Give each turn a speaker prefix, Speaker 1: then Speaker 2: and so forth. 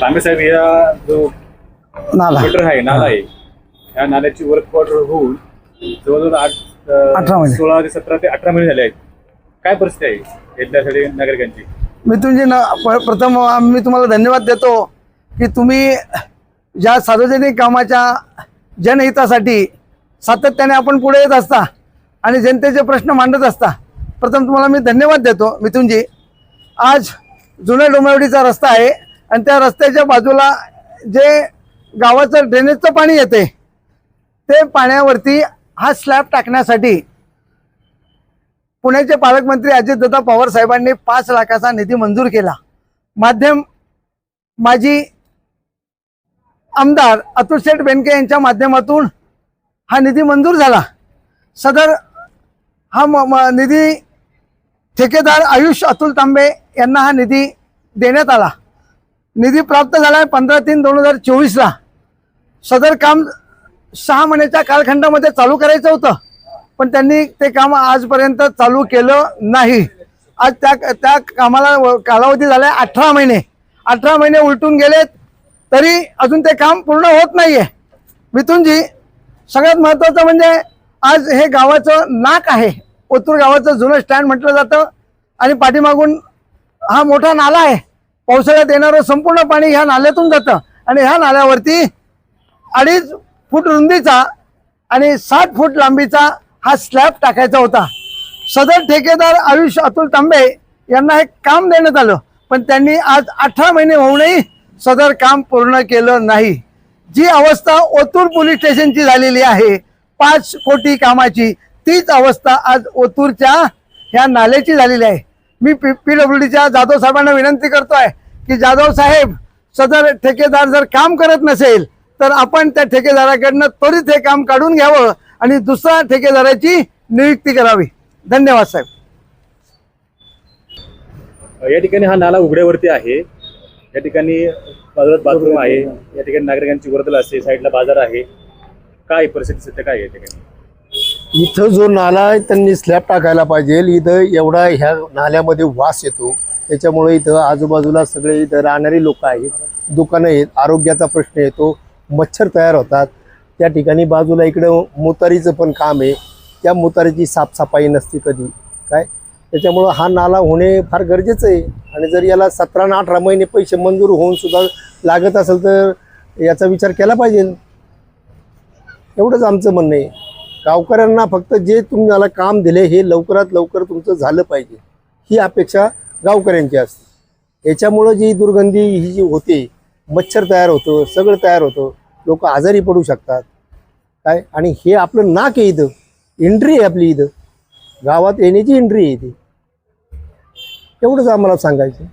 Speaker 1: तांबे साहेब या जो
Speaker 2: नाला.
Speaker 1: गटर आहे नाला आहे या नाल्याची वर्क ऑर्डर होऊन जवळजवळ आठ अं,
Speaker 2: अठरा महिने.
Speaker 1: सोळा ते सतरा ते अठरा महिने झाले आहेत. काय परिस्थिती आहे इथल्यासाठी नागरिकांची?
Speaker 2: मिथुनजी न प- प्रथम मी तुम्हाला धन्यवाद देतो की तुम्ही ज्या सार्वजनिक कामाच्या जनहितासाठी सातत्याने आपण पुढे येत असता आणि जनतेचे प्रश्न मांडत असता प्रथम तुम्हाला मी धन्यवाद देतो. मिथुनजी आज जुन्या डोंबिवलीचा रस्ता आहे. आणि त्या रस्त्याच्या बाजूला जे गावाचं ड्रेनेजचं पाणी येते ते पाण्यावरती हा स्लॅब टाकण्यासाठी पुण्याचे पालकमंत्री अजितदादा पवार साहेबांनी पाच लाखाचा निधी मंजूर केला. माध्यम माजी आमदार अतुल शेठ बेनके यांच्या माध्यमातून हा निधी मंजूर झाला. सदर हा म- म- निधी ठेकेदार आयुष अतुल तांबे यांना हा निधी देण्यात आला. निधी प्राप्त झाला आहे पंधरा तीन दोन हजार चोवीसला. सदर काम सहा महिन्याच्या कालखंडामध्ये चालू करायचं होतं पण त्यांनी ते काम आजपर्यंत चालू केलं नाही. आज त्या त्या कामाला व- कालावधी झाला आहे अठरा महिने. अठरा महिने उलटून गेलेत तरी अजून ते काम पूर्ण होत नाही आहे मिथुनजी सगळ्यात महत्त्वाचं म्हणजे आज हे गावाचं नाक आहे. ओतूर गावाचं जुनं स्टँड म्हटलं जातं आणि पाठीमागून हा मोठा नाला आहे. पावसाळ्यात येणारं संपूर्ण पाणी ह्या नाल्यातून जातं. आणि ह्या नाल्यावरती अडीच फूट रुंदीचा आणि साठ फूट लांबीचा हा स्लॅब टाकायचा होता. सदर ठेकेदार आयुष अतुल तांबे यांना हे काम देण्यात आलं. पण त्यांनी आज अठरा महिने होऊनही सदर काम पूर्ण केलं नाही. जी अवस्था ओतूर पोलीस स्टेशनची झालेली आहे पाच कोटी कामाची तीच अवस्था आज ओतूरच्या ह्या नाल्याची झालेली आहे. मी पी पी डब्ल्यू डीच्या जाधव साहेबांना विनंती करतोय की जाधव साहेब सदर ठेकेदार जर काम करत नसेल तर आपण त्या ठेकेदाराकडनं त्वरित हे काम काढून घ्यावं आणि दुसऱ्या ठेकेदाराची नियुक्ती करावी. धन्यवाद साहेब.
Speaker 1: या ठिकाणी हा नाला उघड्यावरती आहे. या ठिकाणी बाजारात बाथरूम आहे. या ठिकाणी नागरिकांची वर्दल असते साईडला बाजार आहे. काय परिस्थिती सध्या काय या ठिकाणी?
Speaker 3: इथं जो नाला आहे त्यांनी स्लॅब टाकायला पाहिजे. इथं एवढा ह्या नाल्यामध्ये वास येतो. त्याच्यामुळे इथं आजूबाजूला सगळे इथं राहणारी लोक आहेत. दुकानं आहेत. आरोग्याचा प्रश्न येतो. मच्छर तयार होतात. त्या ठिकाणी बाजूला इकडं मोतारीचं पण काम आहे. त्या मोतारीची साफसफाई नसते कधी. काय? त्याच्यामुळं हा नाला होणे फार गरजेचं आहे. आणि जर याला सतरा आणि अठरा महिने पैसे मंजूर होऊन सुद्धा लागत असेल तर याचा विचार केला पाहिजे. एवढंच आमचं म्हणणं आहे. गावकऱ्यांना फक्त जे तुम्हाला काम दिले हे लवकरात लवकर तुमचं झालं पाहिजे. ही अपेक्षा गावकऱ्यांची असते. याच्यामुळं जी दुर्गंधी ही जी होते मच्छर तयार होतं सगळं तयार होतं लोक आजारी पडू शकतात. काय? आणि हे आपलं नाक आहे इथं. एंट्री आहे आपली इथं. गावात येण्याची एंट्री आहे इथे. एवढंच आम्हाला सांगायचं